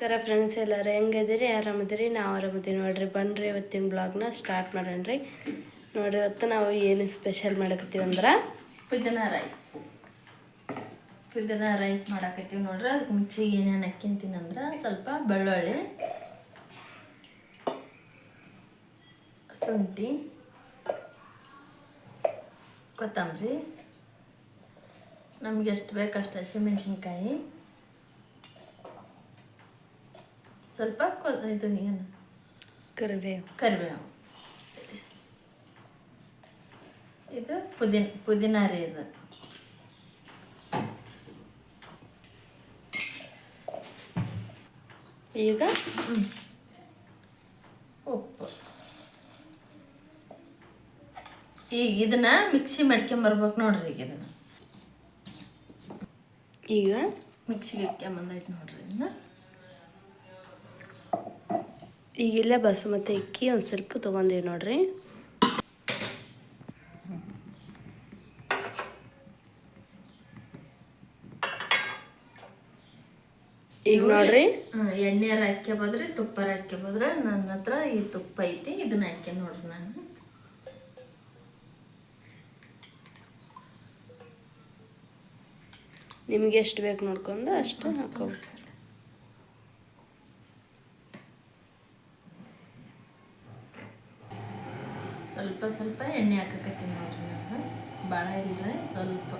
ಕರ ಫ್ರೆಂಡ್ಸ್ ಎಲ್ಲರೂ ಹೆಂಗದಿರಿ ಆರಾಮದಿರಿ ನಾವು ಆರಾಮದಿರಿ ನೋಡ್ರಿ. ಬನ್ರಿ ಇವತ್ತಿನ ಬ್ಲಾಗ್ನ ಸ್ಟಾರ್ಟ್ ಮಾಡೋಣ್ರಿ ನೋಡ್ರಿ, ಇವತ್ತು ನಾವು ಏನು ಸ್ಪೆಷಲ್ ಮಾಡಕತ್ತೀವಿ ಅಂದ್ರೆ? ಪುದೀನ ರೈಸ್ ಪುದೀನ ರೈಸ್ ಮಾಡಾಕತ್ತೀವಿ ನೋಡ್ರಿ. ಅದಕ್ಕೆ ಮಿಕ್ಸಿಗೆ ಏನೇನು ಅಂದ್ರೆ ಸ್ವಲ್ಪ ಬೆಳ್ಳುಳ್ಳಿ, ಶುಂಠಿ, ಕೊತ್ತಂಬರಿ. ನಮ್ಗೆ ಎಷ್ಟು ಬೇಕು ಅಷ್ಟು ಹಸಿಮೆಣ್ಸಿನ್ಕಾಯಿ. ಸ್ವಲ್ಪ ಕೊ ಇದು ಏನು? ಕರಿಬೇವು. ಕರಿಬೇವು. ಇದು ಪುದೀನ ಪುದೀನ ರೀ ಇದು. ಈಗ? ಉಪ್ಪು. ಈಗ ಇದನ್ನ ಮಿಕ್ಸಿ ಮಾಡ್ಕೊಂಬರ್ಬೇಕು ನೋಡ್ರಿ ಈಗ ಇದನ್ನ. ಈಗ? ಮಿಕ್ಸಿಗೆ ಇಟ್ಕೊಂಬಂದೈತೆ ನೋಡ್ರಿ ಇದನ್ನ. ಈಗ ಇಲ್ಲೇ ಬಸುಮತಿ ಅಕ್ಕಿ ಒಂದು ಸ್ವಲ್ಪ ತೊಗೊಂಡೀವಿ ನೋಡ್ರಿ. ಈಗ ನೋಡ್ರಿ. ಎಣ್ಣೆ ತುಪ್ಪ ತುಪ್ಪಾರ ಹಾಕ್ಯಬೋದ್ರೆ ನನ್ನ ಹತ್ರ ಈ ತುಪ್ಪ ಐತಿ ಇದನ್ನ ಹಾಕ್ಯ ನೋಡ್ರಿ ನಾನು. ನಿಮ್ಗೆ ಎಷ್ಟು ಬೇಕು ನೋಡ್ಕೊಂಡು ಅಷ್ಟು ಹಾಕೋಬೇಕು. ಸ್ವಲ್ಪ ಸ್ವಲ್ಪ ಎಣ್ಣೆ ಹಾಕಕತ್ತೀನಿ ನೋಡ್ರಿ ನಾನು ಭಾಳ ಇಲ್ಲ ಸ್ವಲ್ಪ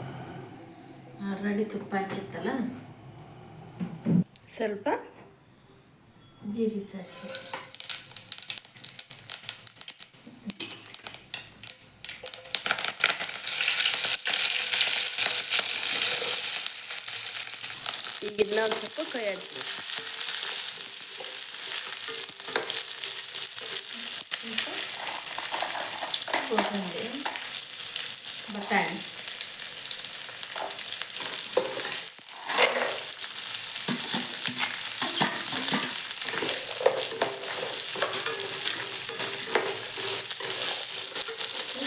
ಆಲ್ರೆಡಿ ತುಪ್ಪ ಹಾಕಿತ್ತಲ್ಲ? ಸ್ವಲ್ಪ? ಜೀರಿ ಸಾಸಿ ಈಗ ಇದನ್ನ ಸ್ವಲ್ಪ ಕೈ ಆಡ್ತೀವಿ ಕೊತ್ತಂಬರಿ ಬಟಾಣಿ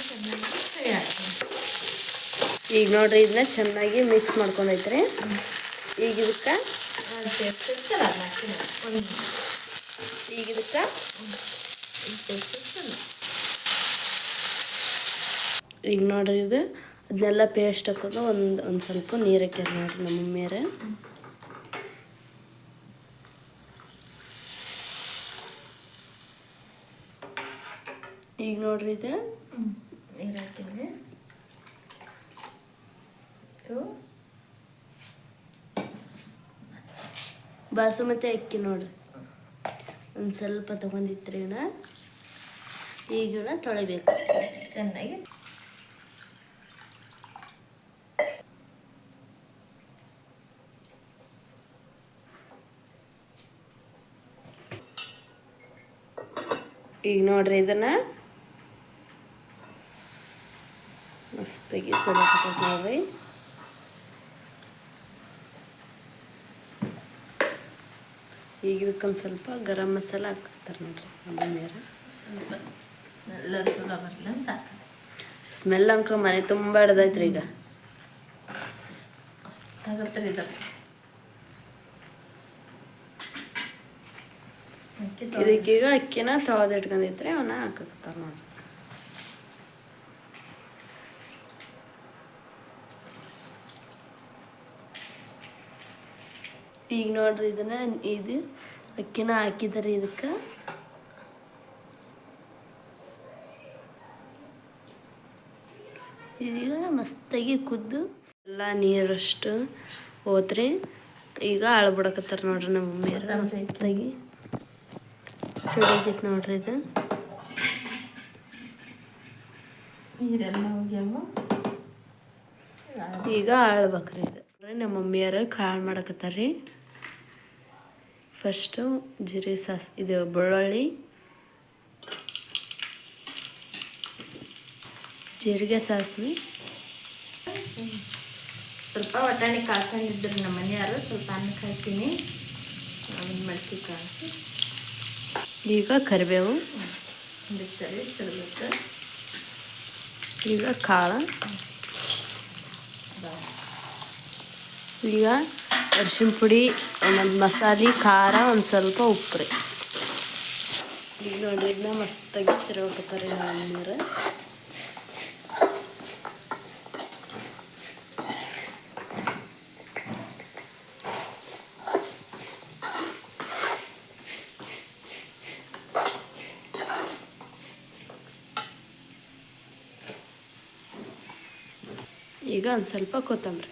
ಚೆನ್ನಾಗಿ ಫ್ರೈ ಆಗ್ತದೆ ಈಗ ನೋಡ್ರಿ ಇದನ್ನ ಚೆನ್ನಾಗಿ ಮಿಕ್ಸ್ ಮಾಡ್ಕೊಂಡೈತ್ರಿ ಈಗ ಇದಕ್ಕೆ ಅದು ಟೇಸ್ಟ್ ಇರ್ತಲ್ಲ ಅದು ಹಾಕಿದ್ರೆ ಒಂದು ಈಗ ಇದಕ್ಕೆ ಟೇಸ್ಟ್ ಇರ್ತಲ್ಲ ಈಗ ನೋಡ್ರಿ ಇದು ಅದನ್ನೆಲ್ಲ ಪೇಸ್ಟ್ ಹಾಕೋದು ಒಂದು ಒಂದು ಸ್ವಲ್ಪ ನೀರು ಹಾಕ್ಯಾರ ನೋಡ್ರಿ ನಮ್ಮ ಮಮ್ಮಿಯರ ಈಗ ನೋಡ್ರಿ ಇದು. ನೀರು ಬಾಸುಮತಿ ಅಕ್ಕಿ ನೋಡ್ರಿ. ಒಂದು ಸ್ವಲ್ಪ ತೊಗೊಂಡಿತ್ರಿ ಇವನ್ನ ಈಗ ಇವನ್ನ ತೊಳಿಬೇಕು. ಚೆನ್ನಾಗಿ ಈಗ ನೋಡ್ರಿ ಇದನ್ನ. ಮಸ್ತಾಗಿ ತೊಳಕತ್ತೈತೆ ನೋಡ್ರಿ. ಈಗ ಇದಕ್ಕೊಂದು ಸ್ವಲ್ಪ ಗರಂ ಮಸಾಲ ಹಾಕ್ತಾರೆ ನೋಡ್ರಿ ಮಮ್ಮಿಯರು ಸ್ವಲ್ಪ ಸ್ಮೆಲ್ ಚಲೋ ಬರಲಿ ಅಂತ ಸ್ಮೆಲ್ ಅಂಕ್ರ ಮನೆ ತುಂಬ ಹಿಡ್ದೈತ್ರಿ ಈಗ. ಮಸ್ತಾಗತ್ತೆ ರೀ ಇದು ಅಕ್ಕಿ ತೊಳ್ದು- ಇದಕ್ಕೀಗ ಅಕ್ಕಿನ ತೊಳೆದು ಇಟ್ಕೊಂಡಿದ್ರೆ ಅವನ್ನ ಹಾಕಕತ್ತಾರ ನೋಡಿ. ಈಗ ನೋಡ್ರಿ ಇದನ್ನ ಇದು ಅಕ್ಕಿನ ಹಾಕಿದಾರೆ ಇದಕ್ಕೆ. ಇದೀಗ ಮಸ್ತಾಗಿ ಕುದ್ದು ಎಲ್ಲ ನೀರಷ್ಟು ಹೋತ್ರಿ ಈಗ ಅಳ್ಬಿಡಕತ್ತಾರ ನೋಡ್ರಿ ನಮ್ಮ ಮಮ್ಮಿಯರು ಮಸ್ತಾಗಿ. ಚುಡಾಕೈತಿ ನೋಡ್ರಿ ಇದು. ನೀರೆಲ್ಲ ಹೋಗ್ಯಾವ? ಈಗ ಆಳ್ಬೇಕ್ರಿ ಇದು. ನಮ್ಮ ಮಮ್ಮಿಯರು ಕಾಳು ಮಾಡಕತ್ತಾರ್ರಿ. ಫಸ್ಟು ಜೀರಿಗೆ ಸಾಸ್ ಇದು ಬೆಳ್ಳುಳ್ಳಿ. ಜೀರಿಗೆ ಸಾಸಿವೆ ಸ್ವಲ್ಪ ವಟಾಣಿ ಕಾಳ್ಕೊಂಡಿದ್ರು ನಮ್ಮ ಮನೆಯವರು ಸ್ವಲ್ಪ ಅನ್ನ ಹಾಕ್ತೀನಿ ಅದನ್ನ ಮಡ್ಕಿ ಕಾಳು ಈಗ ಕರಿಬೇವು. ಈಗ ಕಾಳು. ಈಗ ಅರಿಶಿನ ಪುಡಿ ಒಂದೊಂದು ಮಸಾಲೆ ಖಾರ ಒಂದು ಸ್ವಲ್ಪ ಉಪ್ಪು ರೀ ಈಗ ನೋಡಿ ಇದನ್ನ ಮಸ್ತಾಗಿ ನಾನು ನೀರು ಈಗ ಒಂದು ಸ್ವಲ್ಪ ಕೊತ್ತಂಬರಿ.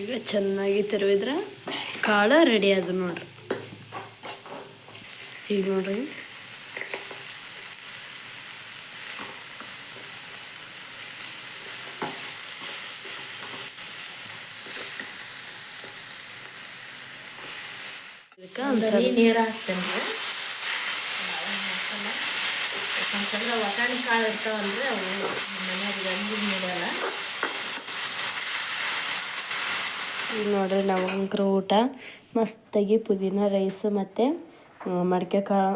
ಈಗ ಚೆನ್ನಾಗಿ ತಿರುವಿದ್ರೆ ಕಾಳು ರೆಡಿ ಆದ ನೋಡ್ರಿ. ಈಗ ನೋಡ್ರಿ. ನೀರು ಹಾಕ್ತೇನೆ. ರೀ ವಟಾಣಿ ಕಾಳು ಇರ್ತಾವಂದ್ರೆ ಅವು ಮನೆಯಾಗ ಗಂಜಿಗೆ ನೀಡಲ್ಲ ಈಗ ನೋಡ್ರಿ ನಮಗಂಕರ ಊಟ, ಮಸ್ತಾಗಿ ಪುದೀನ, ರೈಸ್ ಮತ್ತು ಮಡಿಕೆ ಕಾಳು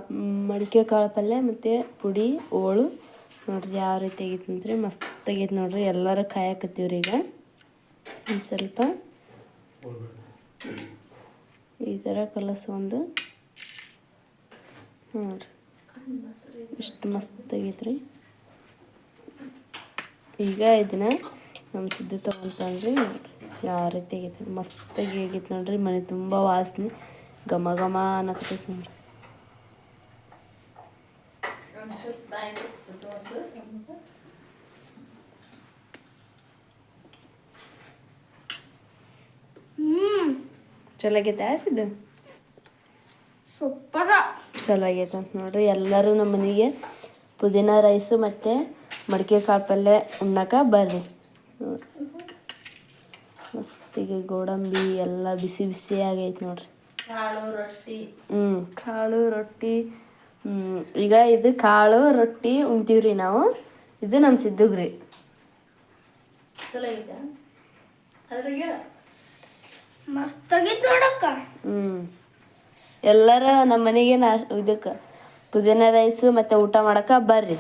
ಮಡಿಕೆ ಕಾಳು ಪಲ್ಯ ಮತ್ತು ಪುಡಿ, ಓಳು. ನೋಡ್ರಿ ಯಾವ ರೀತಿ ಆಗೈತೆ ಅಂದರೆ ಮಸ್ತಾಗೈತೆ ನೋಡ್ರಿ, ಎಲ್ಲರೂ ಕಾಯಕತ್ತೀವ್ರಿ ಈಗ. ಒಂದು ಸ್ವಲ್ಪ ಈ ಥರ ಒಂದು. ನೋಡ್ರಿ. ಇಷ್ಟು ಮಸ್ತ್ ರೀ ಈಗ ಇದನ್ನ ನಮ್ಮ ಸಿದ್ದು ತೊಗೊಂತಂದ್ರಿ, ಯಾವ ರೀತಿ ಆಗೈತೆ, ಮಸ್ತಾಗಿ ಆಗೈತೆ ನೋಡ್ರಿ, ಮನೆ ತುಂಬ ವಾಸನೆ, ಘಮ ಘಮ ಅನ್ನಕತ್ತೈತೆ ನೋಡ್ರಿ. ಚಲೋ ಆಗೈತೆ ಆಸಿದ್ದು ಸೂಪರ. ಚಲೋ ಆಗೈತೆ ಅಂತ ನೋಡ್ರಿ. ಎಲ್ಲರೂ ನಮ್ಮ ಮನೆಗೆ ಪುದೀನ ರೈಸು ಮತ್ತು ಮಡಿಕೆ ಕಾಳು ಪಲ್ಯ ಉಣ್ಣಕ್ಕೆ ಬರ್ರಿ. ಮಸ್ತಿಗೆ ಗೋಡಂಬಿ ಎಲ್ಲ ಬಿಸಿ ಬಿಸಿ ಆಗೈತೆ ನೋಡ್ರಿ. ಕಾಳು ರೊಟ್ಟಿ. ಹ್ಞೂ ಕಾಳು ರೊಟ್ಟಿ ಹ್ಮ್, ಈಗ ಇದು ಕಾಳು ರೊಟ್ಟಿ ಉಣ್ತೀವ್ರಿ ನಾವು. ಇದು ನಮ್ಮ ಸಿದ್ದುಗ್ರಿ. ಚಲೋ ಐತೆ ಅದ್ರಾಗೆ ಮಸ್ತಾಗಿತ್ತು ನೋಡಕ್ಕ. ಹ್ಞೂ ಎಲ್ಲರ ನಮ್ಮ ಮನೆಗೆ ನಾ ಇದಕ್ಕೆ ಪುದೀನ ರೈಸು ಮತ್ತು ಊಟ ಮಾಡಕ್ಕೆ ಬರ್ರಿ.